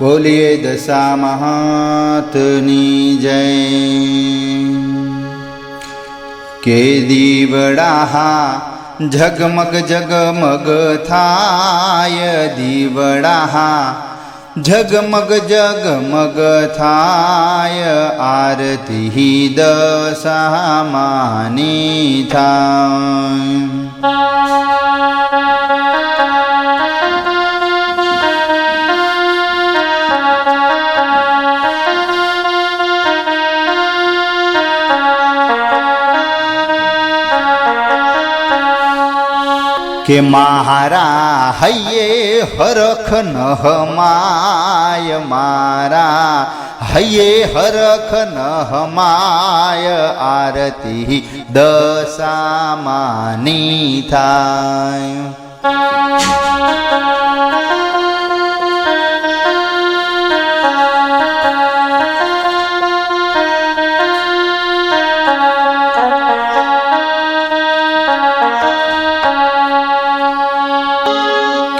બોલીએ દશા મહાતની જય. કે દીવડા ઝગમગ જગમગ થાય દીવડા ઝગમગ જગમગ થાય, આરતી દશામાની થાય. કે મારા હૈયે હરખ નહમાય મારા હૈયે હરખ નહમાય આરતી દશામાની થાય.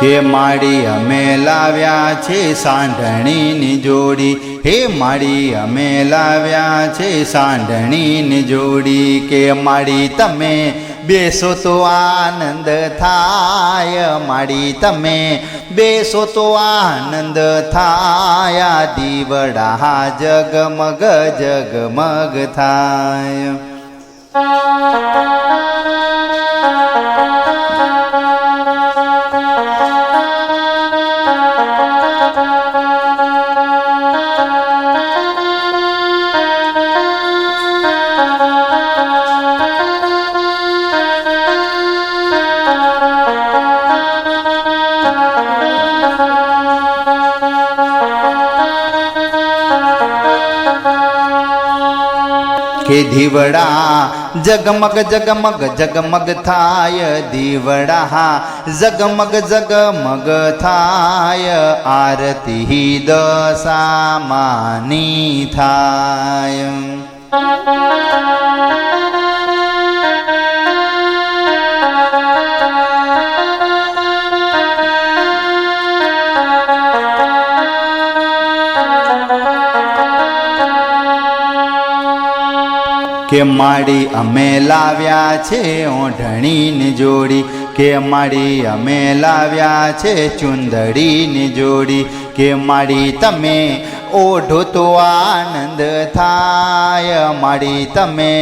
કે માડી અમે લાવ્યા છે સાંઢણીની જોડી. હે માડી અમે લાવ્યા છે સાંઢણીની જોડી. કે માડી તમે બેસો તો આનંદ થાય. માડી તમે બેસો તો આનંદ થાય. દીવડા જગમગ જગમગ થાય. કે દીવડા? જગમગ જગમગ જગમગ થાય દીવડા. જગમગ જગમગ થાય આરતી દશામાની થાય. કે માડી અમે લાવ્યા છે ઓઢણીની જોડી? કે માડી અમે લાવ્યા છે ચુંદડીની જોડી? કે માડી તમે ઓઢો તો આનંદ થાય, માડી તમે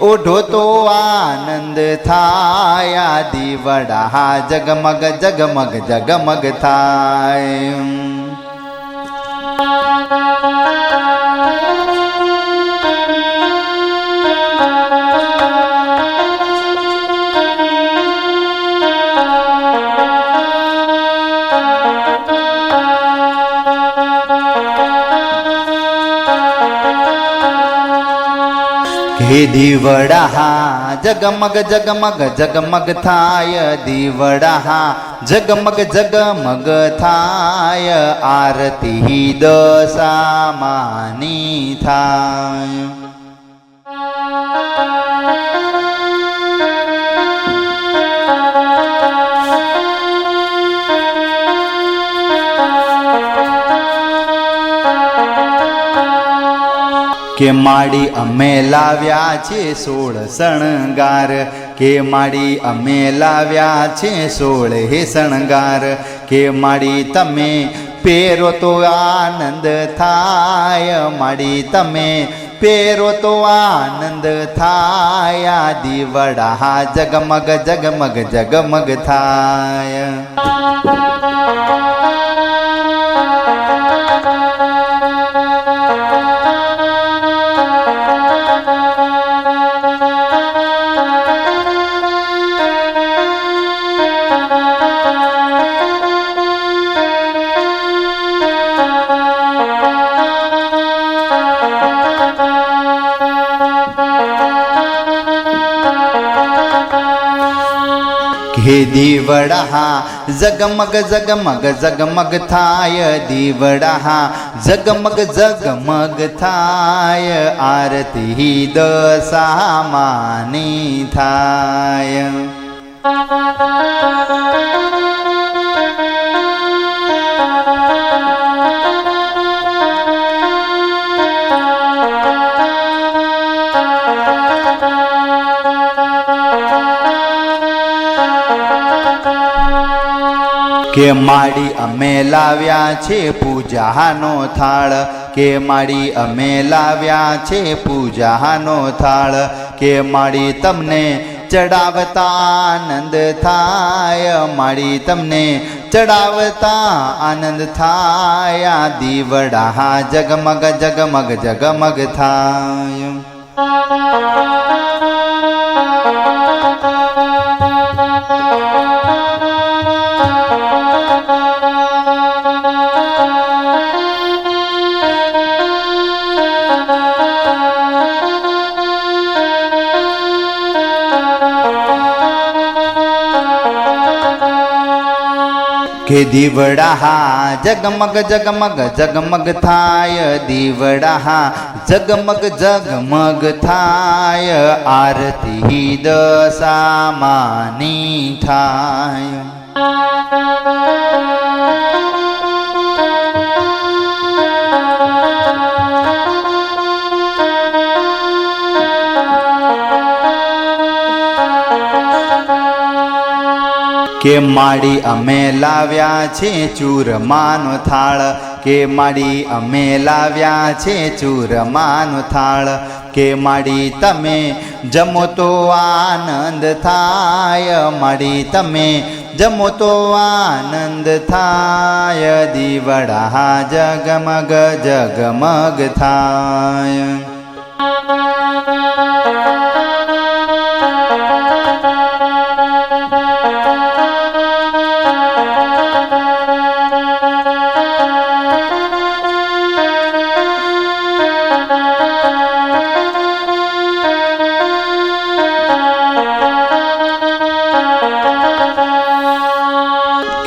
ઓઢો તો આનંદ થાય દીવડા જગમગ જગમગ જગમગ થાય. હે દીવડા જગમગ જગમગ જગમગ થાય દીવડા જગમગ જગમગ થાય આરતી દશામાની થાય કે માડી અમે લાવ્યા છે સોળ શણગાર. કે માડી અમે લાવ્યા છે સોળ હે શણગાર. કે માડી તમે પેરો તો આનંદ થાય. માડી તમે પેરો તો આનંદ થાય. દીવડા જગમગ જગમગ જગમગ થાય. હે દીવડા જગમગ જગમગ જગમગ થાય દીવડા જગમગ જગમગ થાય આરતી દશામાની થાય કે માડી અમે લાવ્યા છે પૂજાનો થાળ? કે માડી અમે લાવ્યા છે પૂજાનો થાળ? કે માડી તમને ચડાવતા આનંદ થાય? માડી તમને ચડાવતા આનંદ થાય? દીવડા જગમગ જગમગ જગમગ થાય. કે દીવડા જગમગ જગમગ જગમગ થાય દીવડા જગમગ જગમગ થાય આરતી દશામાની થાય. કે માડી અમે લાવ્યા છે ચૂરમાનો થાળ? કે માડી અમે લાવ્યા છે ચૂરમાનો થાળ? કે માડી તમે જમો તો આનંદ થાય, માડી તમે જમો તો આનંદ થાય, દીવડા જગમગ જગમગ થાય.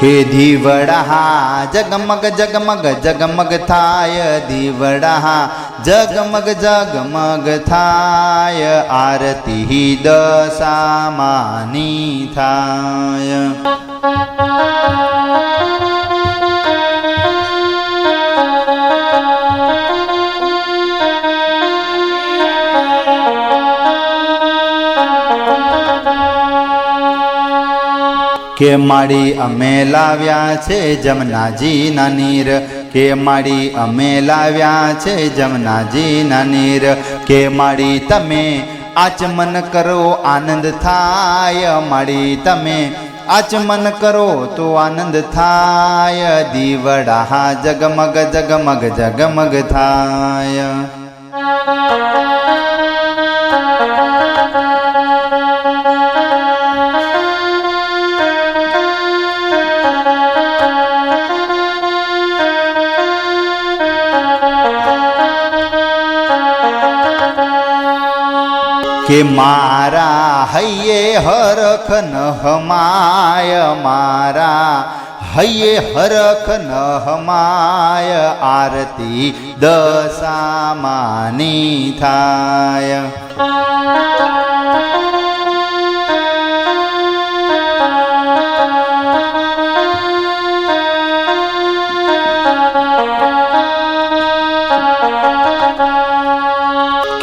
કે દીવડા જગમગ જગમગ જગમગ થાય દીવડા જગમગ જગમગ થાય આરતી દશામાની થાય કે માડી અમે લાવ્યા છે જમનાજીના નીર કે માડી અમે લાવ્યા છે જમનાજીના નીર કે માડી તમે આચમન કરો આનંદ થાય માડી તમે આચમન કરો તો આનંદ થાય, દીવડા જગમગ જગમગ જગમગ થાય. કે મારા હૈયે હરખ ન હમાય મારા હૈયે હરખ ન હમાય આરતી દશામાની થાય.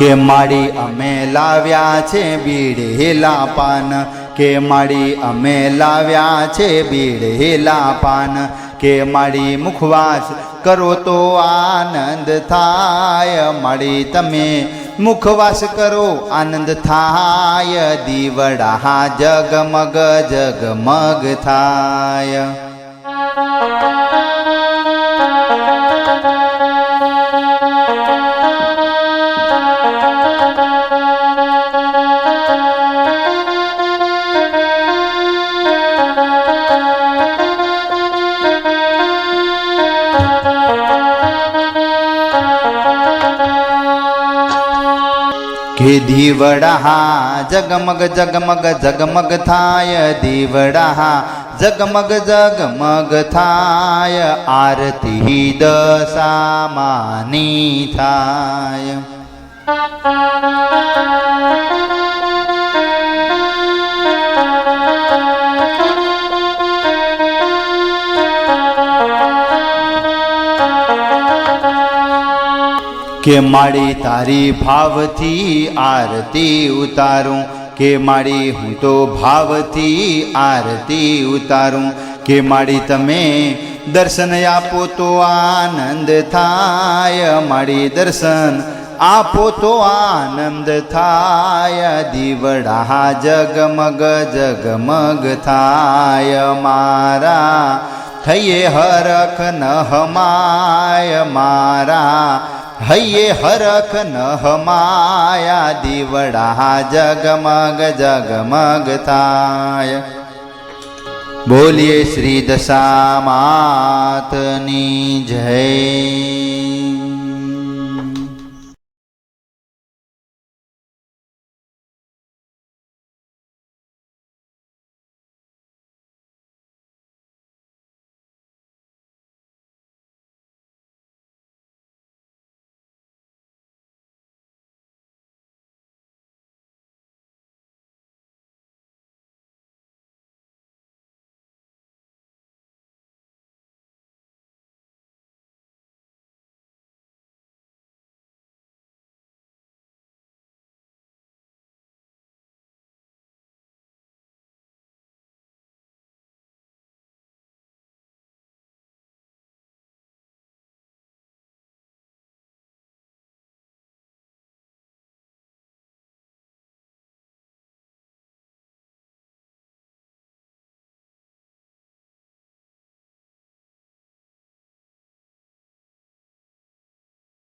કે માડી અમે લાવ્યા છે બીડેલા પાન? કે માડી અમે લાવ્યા છે બીડેલા પાન? કે માડી મુખવાસ કરો તો આનંદ થાય. માડી તમે મુખવાસ કરો, આનંદ થાય. દીવડા જગમગ જગમગ થાય. કે દીવડા જગમગ જગમગ જગમગ થાય દીવડા જગમગ જગમગ થાય આરતી દશામાની થાય. કે માડી તારી ભાવથી આરતી ઉતારું? કે માડી હું તો ભાવથી આરતી ઉતારું? કે માડી તમે દર્શન આપો તો આનંદ થાય માડી દર્શન આપો તો આનંદ થાય. દીવડા જગમગ જગમગ થાય, મારા થઈએ હરખ ન હમાય, મારા હૈયે હરખ ન હમાયા દીવડા જગમગ જગમગ થાય. બોલીએ શ્રી દશા માતની જય.